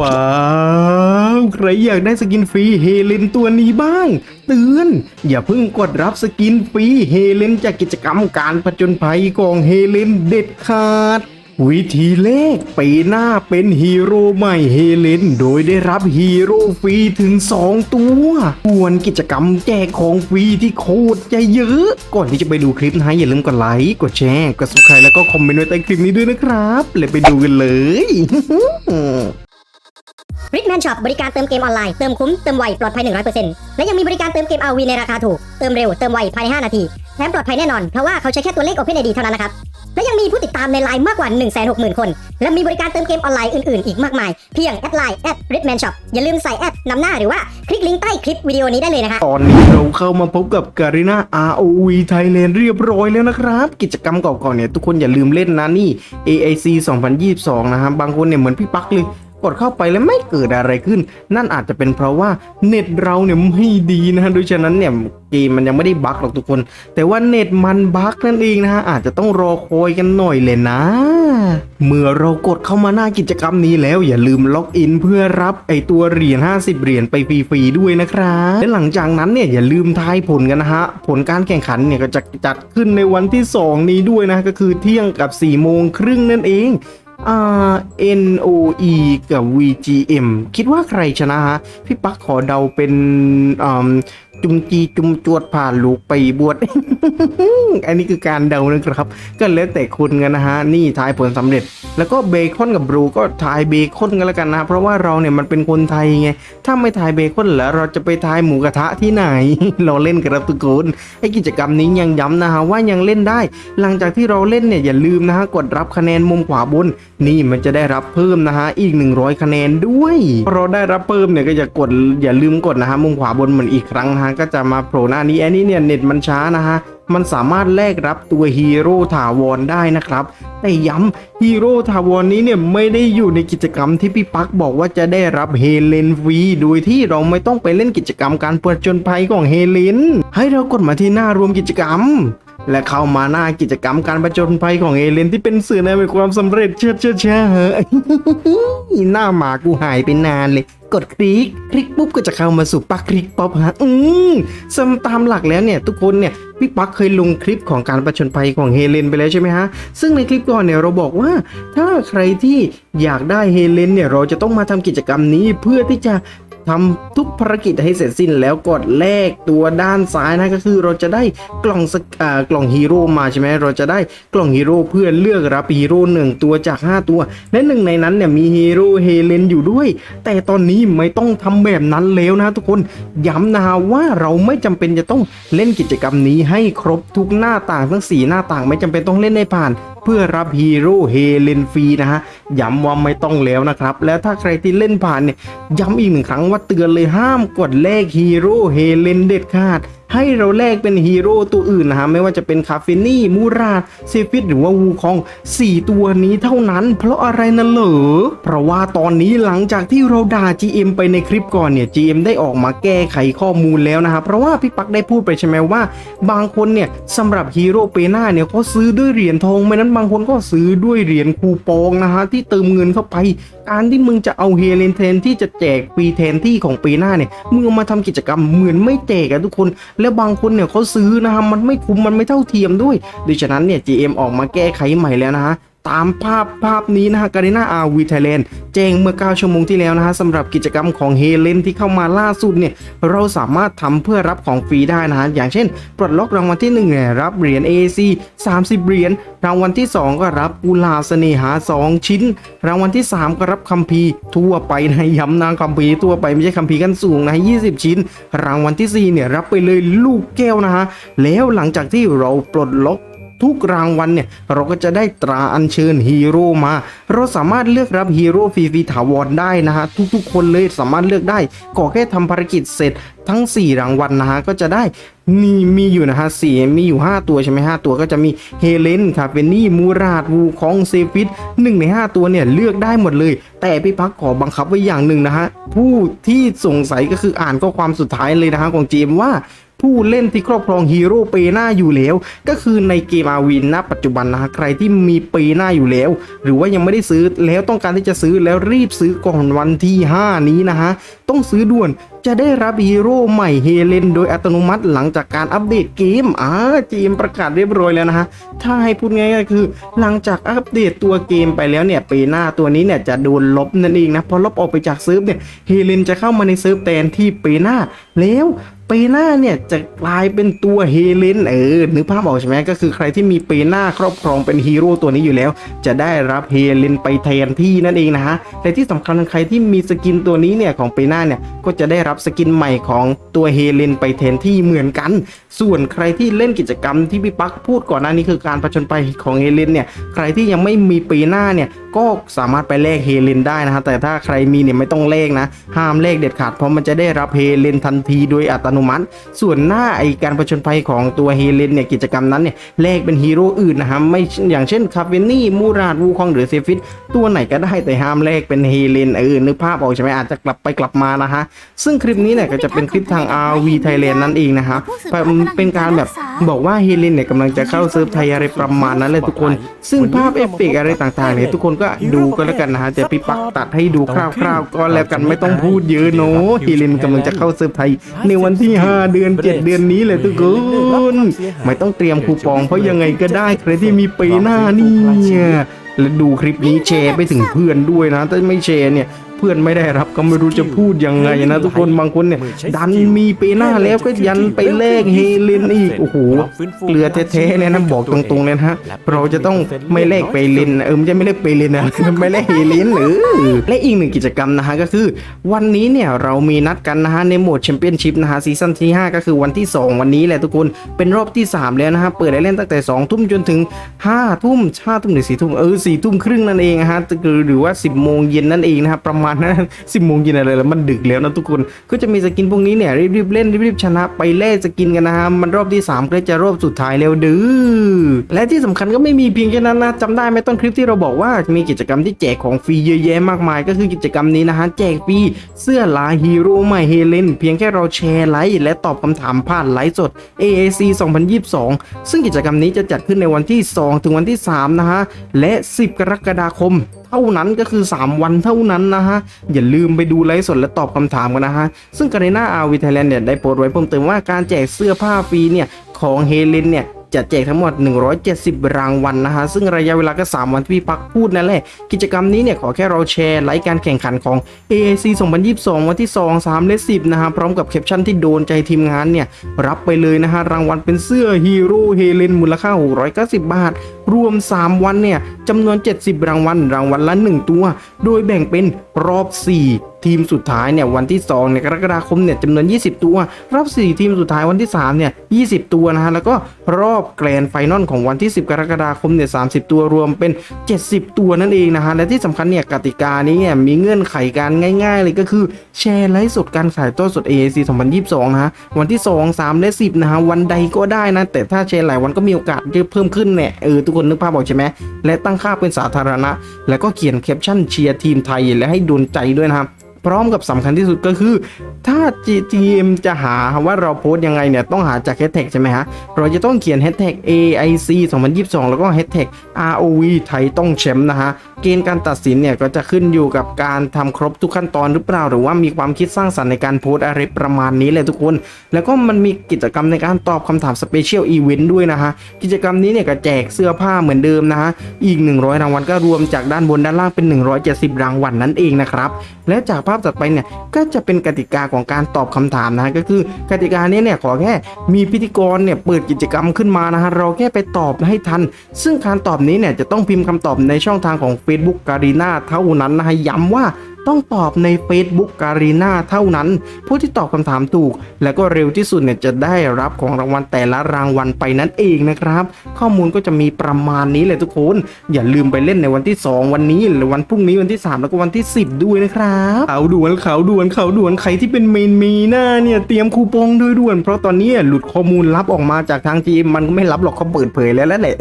ว้าวใครอยากได้สกินฟรีเฮเลนตัวนี้บ้าง เตือน อย่าเพิ่งกดรับสกินฟรีเฮเลนจากกิจกรรมการผจญภัยของเฮเลนเด็ดขาด วิธีเลขปีหน้าเป็นฮีโร่ใหม่เฮเลนโดยได้รับฮีโร่ฟรีถึง 2 ตัวส่วนกิจกรรมแจกของฟรีที่โคตรจะเยอะ ก่อนที่จะไปดูคลิปนะอย่าลืมกดไลค์กดแชร์กด subscribe แล้วก็คอมเมนต์ไว้ใต้คลิปนี้ด้วยนะครับเลยไปดูกันเลย ริทแมนช็อปบริการเติมเกมออนไลน์ เติมคุ้ม เติมไว ปลอดภัย 100%และยังมีบริการเติมเกม RV ในราคาถูก เติมเร็ว เติมไว ภายใน 5 นาที แถมปลอดภัยแน่นอน เพราะว่าเขาใช้แค่ตัวเลข OpenID เท่านั้นนะครับ และยังมีผู้ติดตามในไลน์มากกว่า 160,000 คน และมีบริการเติมเกมออนไลน์อื่นๆ อีกมากมาย เพียงแอดไลน์แอดริทแมนช็อปอย่าลืมใส่แอดนำหน้าหรือว่าคลิกลิงก์ใต้คลิปวิดีโอนี้ได้เลยนะฮะตอนนี้เราเข้ามาพบกับการีนา ROV Thailand เรียบร้อยแล้วนะครับ กิจกรรมเก่าๆเนี่ยทุกคนอย่าลืมเล่นนะนี่ AIC 2022 นะครับบางคนเนี่ยเหมือนพี่ปักเลย ดเข้าไปแล้วไม่เกิดอะไรขึ้น นั่นอาจจะเป็นเพราะว่าเน็ตเราเนี่ยไม่ดีนะฮะโดยฉะนั้นเนี่ยเกมมันยังไม่ได้บั๊กหรอกทุกคน แต่ว่าเน็ตมันบั๊กนั่นเองนะฮะอาจจะต้องรอคอยกันหน่อยเลยนะ เมื่อเรากดเข้ามาหน้ากิจกรรมนี้แล้วอย่าลืมล็อกอินเพื่อรับไอตัวเหรียญ50 เหรียญไปฟรีๆด้วยนะครับและหลังจากนั้นเนี่ยอย่าลืมทายผลกันนะฮะผลการแข่งขันเนี่ยก็จะจัดขึ้นในวันที่ 2 นี้ด้วยนะก็คือเที่ยงกับ4โมงครึ่งนั่นเอง อ่า NOE กับ VGM คิดว่าใครชนะฮะ พี่ปักขอเดาเป็นอ่า จุมจีจุมจวดผ่านลูกไปบวช อันนี้คือการเดานะครับ ก็แล้วแต่คุณกันนะฮะ นี่ทายผลสำเร็จ แล้วก็เบคอนกับบรูก็ทายเบคอนกันแล้วกันนะ เพราะว่าเราเนี่ยมันเป็นคนไทยไง ถ้าไม่ทายเบคอนแล้วเราจะไปทายหมูกระทะที่ไหน เราเล่นกันครับทุกคนไอกิจกรรมนี้ยังย้ำนะฮะว่ายังเล่นได้ หลังจากที่เราเล่นเนี่ยอย่าลืมนะฮะกดรับคะแนนมุมขวาบน นี่มันจะได้รับเพิ่มนะฮะอีก 100 คะแนนด้วยพอเราได้รับเพิ่มเนี่ยก็จะกดอย่าลืมกดนะฮะมุมขวาบนเหมือนอีกครั้งนะฮะก็จะมาโผล่หน้านี้อันนี้เนี่ยเน็ตมันช้านะฮะมันสามารถแลกรับตัวฮีโร่ถาวรได้นะครับ แต่ย้ำฮีโร่ถาวรนี้เนี่ยไม่ได้อยู่ในกิจกรรมที่พี่ปักบอกว่าจะได้รับเฮเลนฟรีโดยที่เราไม่ต้องไปเล่นกิจกรรมการเปิดจนภัยของเฮเลนให้เรากดมาที่หน้ารวมกิจกรรมและเข้ามาหน้ากิจกรรมการประจนภัยของเอเลนที่เป็นสื่อในความสำเร็จเชื่อเชื่อเชื่อเฮ้ยหน้าหมากูหายไปนานเลย กดคลิก คลิกปุ๊บก็จะเข้ามาสู่ปักคลิกป๊อปฮะอืมสมตามหลักแล้วเนี่ย ทุกคนเนี่ยพี่ปักเคยลงคลิปของการประชนภัยของเฮเลนไปแล้วใช่ไหมฮะ ซึ่งในคลิปก่อนเนี่ยเราบอกว่า ถ้าใครที่อยากได้เฮเลนเนี่ยเราจะต้องมาทำกิจกรรมนี้เพื่อที่จะ ทำทุกภารกิจให้เสร็จสิ้นแล้วกดแลกตัวด้านซ้ายนะก็คือเราจะได้กล่องสกอ่ากล่องฮีโร่มาใช่ไหมเราจะได้กล่องฮีโร่เพื่อเลือกรับฮีโร่หนึ่งตัวจาก 5 ตัว และหนึ่งในนั้นเนี่ยมีฮีโร่เฮเลนอยู่ด้วย แต่ตอนนี้ไม่ต้องทำแบบนั้นแล้วนะทุกคนย้ำนะว่าเราไม่จำเป็นจะต้องเล่นกิจกรรมนี้ให้ครบทุกหน้าต่างทั้งสีหน้าต่างไม่จำเป็นต้องเล่นในผ่าน เพื่อรับฮีโร่เฮเลนฟรีนะฮะย้ำว่าไม่ต้องแล้วนะครับ แล้วถ้าใครที่เล่นผ่านเนี่ยย้ำอีกหนึ่งครั้งว่าเตือนเลยห้ามกดเลขฮีโร่เฮเลนเด็ดขาด ให้เราแลกเป็นฮีโร่ตัวอื่นนะฮะไม่ว่าจะเป็นคาเฟนี่มูราเซฟิตหรือว่าวูคอง 4 ตัวนี้เท่านั้น เพราะอะไรนะเหรอเพราะว่าตอนนี้หลังจากที่เราด่า GM ไปในคลิปก่อนเนี่ย GM ได้ออกมาแก้ไขข้อมูลแล้วนะฮะเพราะว่าพี่ปักได้พูดไปใช่ไหมว่า บางคนเนี่ยสำหรับฮีโร่เปน้าเนี่ยเขาซื้อด้วยเหรียญทองไม่นั้นบางคนก็ซื้อด้วยเหรียญคูปองนะฮะที่เติมเงินเข้าไป การที่มึงจะเอาเฮเลนเทนที่จะแจกฟรีแทนที่ของปีหน้าเนี่ยมึงเอามาทำกิจกรรมเหมือนไม่แจกอะทุกคนแล้วบางคนเนี่ยเขาซื้อนะฮะมันไม่คุ้มมันไม่เท่าเทียมด้วยดังนั้นเนี่ย GM ออกมาแก้ไขใหม่แล้วนะฮะ ตามภาพภาพนี้นะฮะการินาอาวีไทยแลนด์แจ้งเมื่อ 9 ชั่วโมงที่แล้วนะฮะสำหรับกิจกรรมของเฮเลนที่เข้ามาล่าสุดเนี่ยเราสามารถทำเพื่อรับของฟรีได้นะฮะอย่างเช่น ปลดล็อกรางวัลที่1เนี่ยรับเหรียญ AC 30 เหรียญรางวัลที่ 2 ก็รับกุหลาเสน่หา 2 ชิ้น รางวัลที่ 3 ก็รับคัมภีร์ทั่วไปนะย้ำนะคัมภีร์ทั่วไปไม่ใช่คัมภีร์กันสูงนะ20 ชิ้น รางวัลที่4เนี่ยรับไปเลยลูกแก้วนะฮะแล้วหลังจากที่เราปลดล็อก ทุกรางวัลเนี่ยเราก็จะได้ตราอัญเชิญฮีโร่มา เราสามารถเลือกรับฮีโร่ฟรีๆถาวรได้นะฮะทุกๆ คนเลยสามารถเลือกได้ขอแค่ทำภารกิจเสร็จทั้ง 4 รางวัลนะฮะก็จะได้มีมีอยู่นะฮะสี่มีอยู่ 5 ตัวใช่ไหมห้าตัวก็จะมีเฮเลนคาเฟนี่มูราดวูคองเซฟิตหนึ่งใน 5 ตัวเนี่ยเลือกได้หมดเลย แต่พี่พักขอบังคับไว้อย่างหนึ่งนะฮะผู้ที่สงสัยก็คืออ่านข้อความสุดท้ายเลยนะฮะของเจมว่า ผู้เล่นที่ครอบครองฮีโร่เปหน้าอยู่แล้ว ก็คือในเกมอาวินณปัจจุบันนะฮะใครที่มีเปหน้าอยู่แล้ว หรือว่ายังไม่ได้ซื้อแล้วต้องการที่จะซื้อแล้วรีบซื้อก่อนวันที่ 5 นี้นะฮะ ต้องซื้อด่วนจะได้รับฮีโร่ใหม่เฮเลนโดยอัตโนมัติหลังจากการอัปเดตเกมอ่าเกมประกาศเรียบร้อยแล้วนะฮะ ถ้าให้พูดง่ายๆคือ หลังจากอัปเดตตัวเกมไปแล้วเนี่ยเปหน้าตัวนี้เนี่ยจะโดนลบนั่นเองนะพอลบออกไปจากเซิร์ฟเนี่ยเฮเลนจะเข้ามาในเซิร์ฟแทนที่เปหน้าแล้ว ปีหน้าเนี่ยจะกลายเป็นตัวเฮเลนเออนึกภาพออกใช่ไหมก็คือใครที่มีเปหน้าครอบครองเป็นฮีโร่ตัวนี้อยู่แล้ว จะได้รับเฮเลนไปแทนที่นั่นเองนะฮะแต่ที่สำคัญใครที่มีสกินตัวนี้เนี่ยของเปหน้าเนี่ยก็จะได้รับสกินใหม่ของตัวเฮเลนไปแทนที่เหมือนกัน ส่วนใครที่เล่นกิจกรรมที่พี่ปักพูดก่อนหน้านี้คือการผจญไปของเฮเลนเนี่ยใครที่ยังไม่มีปีหน้าเนี่ยก็สามารถไปแลกเฮเลนได้นะฮะแต่ถ้าใครมีเนี่ยไม่ต้องแลกนะห้ามแลกเด็ดขาดเพราะมันจะได้รับเฮเลนทันทีโดยอัตโนมัติ ส่วนหน้าไอการผจญภัยของตัวเฮเลนเนี่ยกิจกรรมนั้นเนี่ยแลกเป็นฮีโร่อื่นนะฮะไม่อย่างเช่นคาเฟนี่มูราดวูคองหรือเซฟิตตัวไหนก็ได้แต่ห้ามแลกเป็นเฮเลนเออนึกภาพออกใช่ไหมอาจจะกลับไปกลับมานะฮะซึ่งคลิปนี้เนี่ยก็จะเป็นคลิปทาง RV Thailand นั่นเองนะฮะเป็นการแบบบอกว่าเฮเลนเนี่ยกำลังจะเข้าเซิร์ฟไทยอะไรประมาณนั้นเลยทุกคน ซึ่งภาพเอฟเฟกต์อะไรต่างๆเนี่ยทุกคนก็ดูก็แล้วกันนะฮะจะพี่ปักตัดให้ดูคร่าวๆก็แล้วกันไม่ต้องพูดเยอะเนาะเฮเลนกำลังจะเข้าเซิร์ฟไทยในวันที่5 เดือน 7 เดือนนี้เลยทุกคนไม่ต้องเตรียมคูปองเพราะยังไงก็ได้ใครที่มีปีหน้าเนี่ยและดูคลิปนี้แชร์ไปถึงเพื่อนด้วยนะถ้าไม่แชร์เนี่ย เพื่อนไม่ได้รับก็ไม่รู้จะพูดยังไงนะ ทุกคนบางคนเนี่ย ดันมีปีหน้าแล้วก็ยันไปเลขเฮเลนอีกโอ้โหเกลือแท้ๆเนี่ยนะบอกตรงๆเลยนะฮะเราจะต้องไม่เลขไปเลนเออไม่ใช่ไม่เลขไปเลนนะไม่เลขเฮเลนหรือและอีกหนึ่งกิจกรรมนะฮะก็คือ วันนี้เนี่ยเรามีนัดกันนะฮะในโหมดแชมเปี้ยนชิพนะฮะซีซั่นที่ 5 ก็คือวันที่ 2 วันนี้แหละทุกคนเป็นรอบที่ 3 แล้วนะฮะเปิดให้เล่นตั้งแต่ 2 ทุ่มจนถึง 5 ทุ่ม5ทุ่มหรือ4ทุ่มเออ4ทุ่มครึ่งนั่นเองนะฮะคือหรือว่า 10โมงเย็นนั่นเองนะครับประมาณนั้น10โมงเย็นอะไรแล้วมันดึกแล้วนะทุกคน ก็จะมีสกินพวกนี้เนี่ยรีบๆเล่นรีบๆชนะไปแลกสกินกันนะฮะมันรอบที่3ก็จะรอบสุดท้ายแล้วดื้อและที่สำคัญก็ไม่มีเพียงแค่นั้นนะจำได้ไหมต้นคลิปที่เราบอกว่ามีกิจกรรมที่แจกของฟรีเยอะแยะมากมาย ก็คือกิจกรรมนี้นะฮะแจกฟรีเสื้อลายฮีโร่ใหม่เฮเลนเพียงแค่เราแชร์ไลค์และตอบคำถามผ่านไลฟ์สด AAC 2022 ซึ่งกิจกรรมนี้จะจัดขึ้นในวันที่ 2 ถึงวันที่ 3 นะฮะ และ 10 กรกฎาคมเท่านั้นก็คือ 3 วันเท่านั้นนะฮะ อย่าลืมไปดูไลฟ์สดและตอบคำถามกันนะฮะ ซึ่งการในหน้าอาวีไทยแลนด์เนี่ยได้โพสต์ไว้เพิ่มเติมว่าการแจกเสื้อผ้าฟรีเนี่ยของเฮเลนเนี่ย จะแจกทั้งหมด 170 รางวัลนะฮะ ซึ่งระยะเวลาก็ 3 วันที่พี่พักพูดนั่นแหละ กิจกรรมนี้เนี่ยขอแค่เราแชร์ไลค์การแข่งขันของ AAC 2022 วันที่ 2 3 และ 10 นะฮะ พร้อมกับแคปชั่นที่โดนใจทีมงานเนี่ย รับไปเลยนะฮะ รางวัลเป็นเสื้อฮีโร่เฮเลนมูลค่า 690 บาท รวม 3 วันเนี่ยจำนวน 70 รางวัลรางวัลละ 1 ตัว โดยแบ่งเป็นรอบ 4 ทีมสุดท้ายเนี่ยวันที่2เนี่ยกรกฎาคมเนี่ยจำนวน 20 ตัว รอบ 4 ทีมสุดท้ายวันที่3เนี่ย20 ตัวนะฮะแล้วก็รอบแกรนไฟนอลของวันที่ 10 กรกฎาคมเนี่ย30 ตัวรวมเป็น 70 ตัวนั่นเองนะฮะและที่สำคัญเนี่ยกติกานี้เนี่ยมีเงื่อนไขการง่าย ๆ เลยก็คือแชร์ไลฟ์สดการขายตัวสด AAC 2022 นะฮะวันที่ 2 3 และ 10 นะฮะวันใดก็ได้นะ แต่ถ้าแชร์หลายวันก็มีโอกาสที่เพิ่มขึ้นเนี่ยเออทุกคนนึกภาพออกใช่ไหมและตั้งค่าเป็นสาธารณะ แล้วก็เขียนแคปชั่นเชียร์ทีมไทยและให้โดนใจด้วยนะครับ พร้อมกับสำคัญที่สุดก็คือ ถ้า GTM จะหาว่าเราโพสต์ยังไงเนี่ย ต้องหาจากแฮชแท็กใช่ไหมฮะ เราจะต้องเขียนแฮชแท็ก AIC 2022 แล้วก็แฮชแท็ก ROV ไทยต้องแชมป์นะฮะ เกณฑ์การตัดสินเนี่ย ก็จะขึ้นอยู่กับการทำครบทุกขั้นตอนหรือเปล่า หรือว่ามีความคิดสร้างสรรค์ในการโพสต์อะไรประมาณนี้เลยทุกคน แล้วก็มันมีกิจกรรมในการตอบคำถามสเปเชียลอีเวนต์ด้วยนะฮะ กิจกรรมนี้เนี่ยก็แจกเสื้อผ้าเหมือนเดิมนะฮะ อีก 100 รางวัลก็รวมจากด้านบนด้านล่างเป็น 170 รางวัลนั่นเองนะครับ และจากภาพตัดไปเนี่ยก็จะเป็นกติกาของการตอบคำถามนะฮะก็คือกติกานี้เนี่ยขอแค่มีพิธีกรเนี่ยเปิดกิจกรรมขึ้นมานะฮะเราแค่ไปตอบให้ทัน ซึ่งการตอบนี้เนี่ยจะต้องพิมพ์คำตอบในช่องทางของ Facebook การีนาเท่านั้นนะฮะย้ำว่า ต้องตอบใน Facebook การีนาเท่านั้น ผู้ที่ตอบคำถามถูก และก็เร็วที่สุดเนี่ยจะได้รับของรางวัลแต่ละรางวัลไปนั่นเองนะครับ ข้อมูลก็จะมีประมาณนี้เลยทุกคน อย่าลืมไปเล่นในวันที่ 2 วันนี้หรือวันพรุ่งนี้วันที่ 3 แล้วก็วันที่ 10 ด้วยนะครับเขาด่วนเขาด่วนเขาด่วนใครที่เป็นเมนมีหน้าเนี่ยเตรียมคูปองด้วยด่วน เพราะตอนนี้หลุดข้อมูลลับออกมาจากทางจีมมันก็ไม่รับหรอกเขาเปิดเผยแล้วแหละ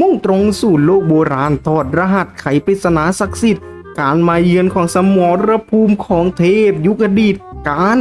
มุ่งตรงสู่โลกโบราณถอดรหัสไขปริศนาศักดิ์สิทธิ์ การมาเยือนของสมรภูมิของเทพยุคอดีตการ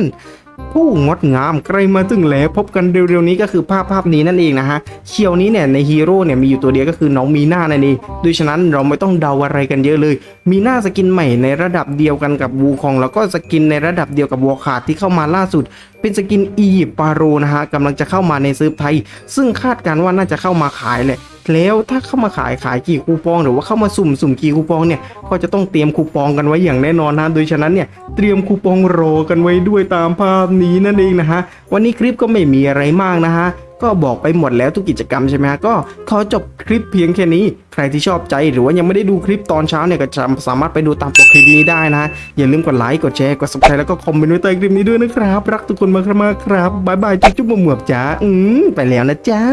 ผู้งดงามใกล้มาถึงแล้วพบกันเร็วๆนี้ก็คือภาพภาพนี้นั่นเองนะฮะเชียวนี้เนี่ยในฮีโร่เนี่ยมีอยู่ตัวเดียวก็คือน้องมีหน้านั่นเองโดยฉะนั้นเราไม่ต้องเดาอะไรกันเยอะเลย มีหน้าสกินใหม่ในระดับเดียวกันกับวูคอง แล้วก็สกินในระดับเดียวกับวอคาร์ที่เข้ามาล่าสุด เป็นสกินอียิปต์ปาโรนะฮะกำลังจะเข้ามาในซื้อไทย ซึ่งคาดการณ์ว่าน่าจะเข้ามาขายแหละ แล้วถ้าเข้ามาขายขายกี่คูปอง หรือว่าเข้ามาสุ่มสุ่มกี่คูปองเนี่ยก็จะต้องเตรียมคูปองกันไว้อย่างแน่นอนนะโดยฉะนั้นเนี่ยเตรียมคูปองรอกันไว้ด้วยตามภาพนี้นั่นเองนะฮะวันนี้คลิปก็ไม่มีอะไรมากนะฮะก็บอกไปหมดแล้วทุกกิจกรรมใช่ไหมฮะก็ขอจบคลิปเพียงแค่นี้ ใครที่ชอบใจหรือว่ายังไม่ได้ดูคลิปตอนเช้าเนี่ยก็สามารถไปดูตามปกคลิปนี้ได้นะ อย่าลืมกดไลค์กดแชร์กด subscribe แล้วก็คอมเมนต์ไว้ใต้คลิปนี้ด้วยนะครับ รักทุกคนมากครับบ๊ายบายจุ๊บๆหมวกๆจ้าอืมไปแล้วนะจ๊ะ